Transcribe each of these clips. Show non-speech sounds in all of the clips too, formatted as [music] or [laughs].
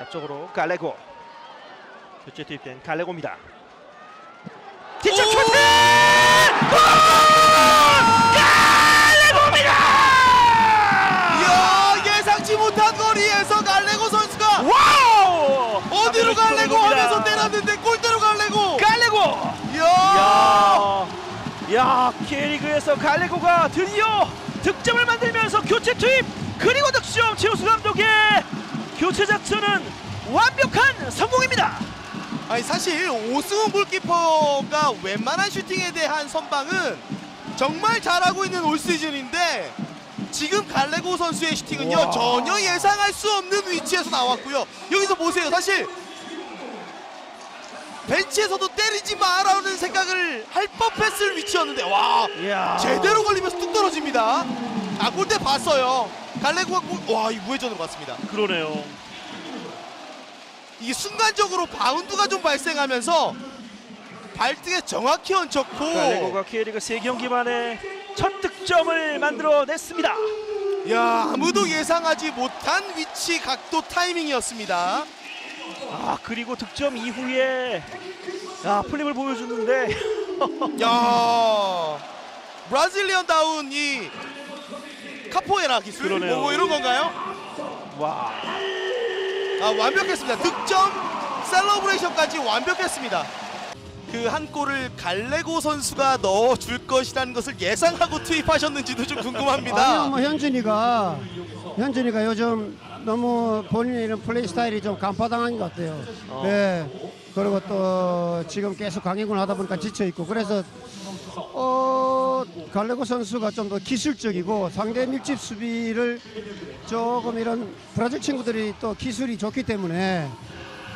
앞쪽으로 갈레고 교체 투입된 갈레고입니다. 오! 슈팅! 이야 예상치 못한 거리에서 갈레고 선수가 와우! 어디로 갈래고 봅니다. 하면서 때렸는데 골대로 갈래고 갈레고! 이야 야, 야 K리그에서 갈레고가 드디어 득점을 만들면서 교체 투입 그리고 득점 최우수 감독의 교체 작전은 완벽한 성공입니다. 아니 사실 오승훈 골키퍼가 웬만한 슈팅에 대한 선방은 정말 잘하고 있는 올 시즌인데 지금 갈레고 선수의 슈팅은요 와. 전혀 예상할 수 없는 위치에서 나왔고요 여기서 보세요 사실 벤치에서도 때리지 마라는 생각을 할 법했을 위치였는데 와 이야. 제대로 걸리면서 뚝 떨어집니다 아 골대 봤어요 갈레고가 골, 와 이거 무회전으로 갔습니다 그러네요. 이게 순간적으로 바운드가 좀 발생하면서 발등에 정확히 얹혔고 갈레고가 K리그 3경기 만에 첫 득점을 만들어냈습니다. 야 아무도 예상하지 못한 위치 각도 타이밍이었습니다 아 그리고 득점 이후에 [laughs] 야 플립을 보여주는데 야 브라질리언 다운 이 카포에라 기술 그러네요. 뭐, 뭐 이런 건가요? 와 아 완벽했습니다 득점 셀러브레이션까지 완벽했습니다 그 한 골을 갈레고 선수가 넣어줄 것이라는 것을 예상하고 투입하셨는지도 좀 궁금합니다 아니요, 뭐 현준이가 현준이가 요즘 너무 본인의 이런 플레이 스타일이 좀 간파당한 것 같아요. 어. 예. 그리고 또 지금 계속 강행군을 하다 보니까 지쳐 있고 그래서 어 갈레고 선수가 좀 더 기술적이고 상대 밀집 수비를 조금 이런 브라질 친구들이 또 기술이 좋기 때문에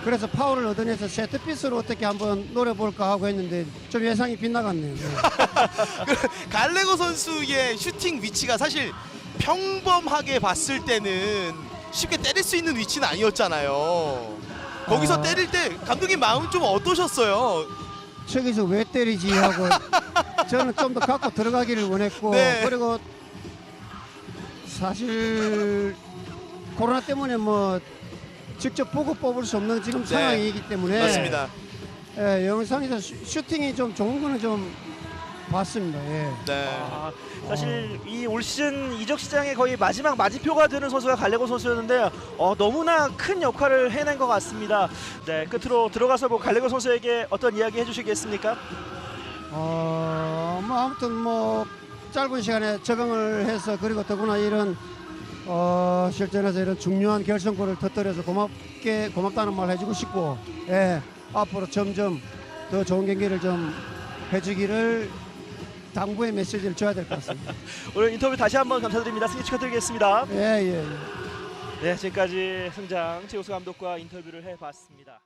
그래서 파울을 얻어내서 세트피스로 어떻게 한번 노려볼까 하고 했는데 좀 예상이 빗나갔네요. 네. [laughs] 그 갈레고 선수의 슈팅 위치가 사실 평범하게 봤을 때는 쉽게 때릴 수 있는 위치는 아니었잖아요. 거기서 아. 때릴 때 감독님 마음 좀 어떠셨어요? 저기서 왜 때리지 하고 [laughs] 저는 좀 더 갖고 들어가기를 원했고 네. 그리고 사실 코로나 때문에 뭐 직접 보고 뽑을 수 없는 지금 네. 상황이기 때문에 맞습니다. 예, 영상에서 슈- 슈팅이 좀 좋은 거는 좀 봤습니다. 예. 네. 아, 사실 이 올 시즌 이적 시장의 거의 마지막 마지표가 되는 선수가 갈레고 선수였는데 어, 너무나 큰 역할을 해낸 것 같습니다. 네 끝으로 들어가서 뭐 갈레고 선수에게 어떤 이야기 해주시겠습니까? 어, 뭐 아무튼 뭐 짧은 시간에 적응을 해서 그리고 더구나 이런 어, 실전에서 이런 중요한 결승골을 터뜨려서 고맙게 고맙다는 말 해주고 싶고 예, 앞으로 점점 더 좋은 경기를 좀 해주기를 당부의 메시지를 줘야 될 것 같습니다. [laughs] 오늘 인터뷰 다시 한번 감사드립니다. 승리 축하드리겠습니다. 예, 예. 예. 네 지금까지 승장 최우수 감독과 인터뷰를 해봤습니다.